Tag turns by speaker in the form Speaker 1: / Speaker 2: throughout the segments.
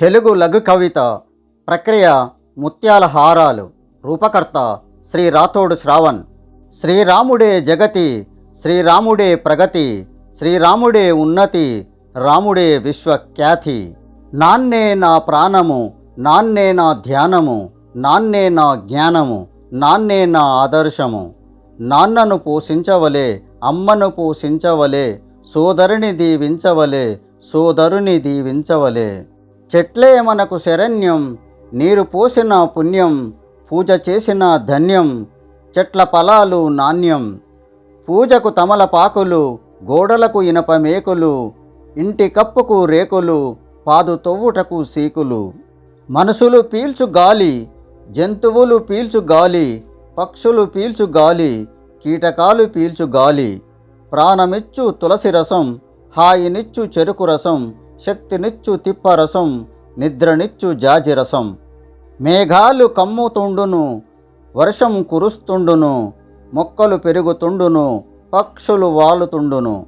Speaker 1: తెలుగు లఘు కవిత ప్రక్రియ ముత్యాల హారాలు. రూపకర్త శ్రీ రాథోడు శ్రావణ్. శ్రీరాముడే జగతి శ్రీరాముడే ప్రగతి శ్రీరాముడే ఉన్నతి రాముడే విశ్వఖ్యాతి. నాన్నే నా ప్రాణము నాన్నే నా ధ్యానము నాన్నే నా జ్ఞానము నాన్నే నా ఆదర్శము. నాన్నను పోషించవలే అమ్మను పోషించవలే సోదరుని దీవించవలే సోదరుని దీవించవలే. చెట్లే మనకు శరణ్యం నీరు పోసిన పుణ్యం పూజ చేసిన ధన్యం చెట్ల ఫలాలు నాణ్యం. పూజకు తమలపాకులు గోడలకు ఇనప మేకులు ఇంటి కప్పుకు రేకులు పాదు తొవ్వుటకు సీకులు. మనసులు పీల్చు గాలి జంతువులు పీల్చు గాలి పక్షులు పీల్చు గాలి కీటకాలు పీల్చు గాలి. ప్రాణమిచ్చు తులసి రసం హాయినిచ్చు చెరుకు రసం. శక్తినిచ్చు తిప్పరసం నిద్రనిచ్చు జాజి రసం మేఘాలు కమ్ముతుండును వర్షం కురుస్తుండును మొక్కలు పెరుగుతుండును పక్షులు వాలుతుండును.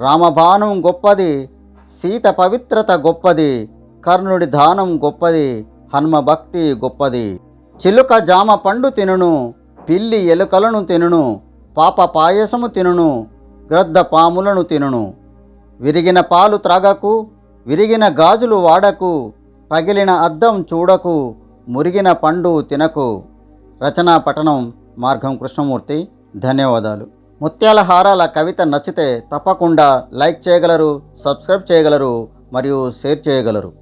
Speaker 1: రామబాణం గొప్పది సీత పవిత్రత గొప్పది కర్ణుడి దానం గొప్పది హనుమ భక్తి గొప్పది. చిలుక జామ పండు తినును పిల్లి ఎలుకలను తినును పాప పాయసము తినును గ్రద్ద పాములను తినును. విరిగిన పాలు త్రాగకు విరిగిన గాజులు వాడకు పగిలిన అద్దం చూడకు మురిగిన పండు తినకు. రచనా పఠనం మార్గం కృష్ణమూర్తి. ధన్యవాదాలు. ముత్యాల హారాల కవిత నచ్చితే తప్పకుండా లైక్ చేయగలరు సబ్స్క్రైబ్ చేయగలరు మరియు షేర్ చేయగలరు.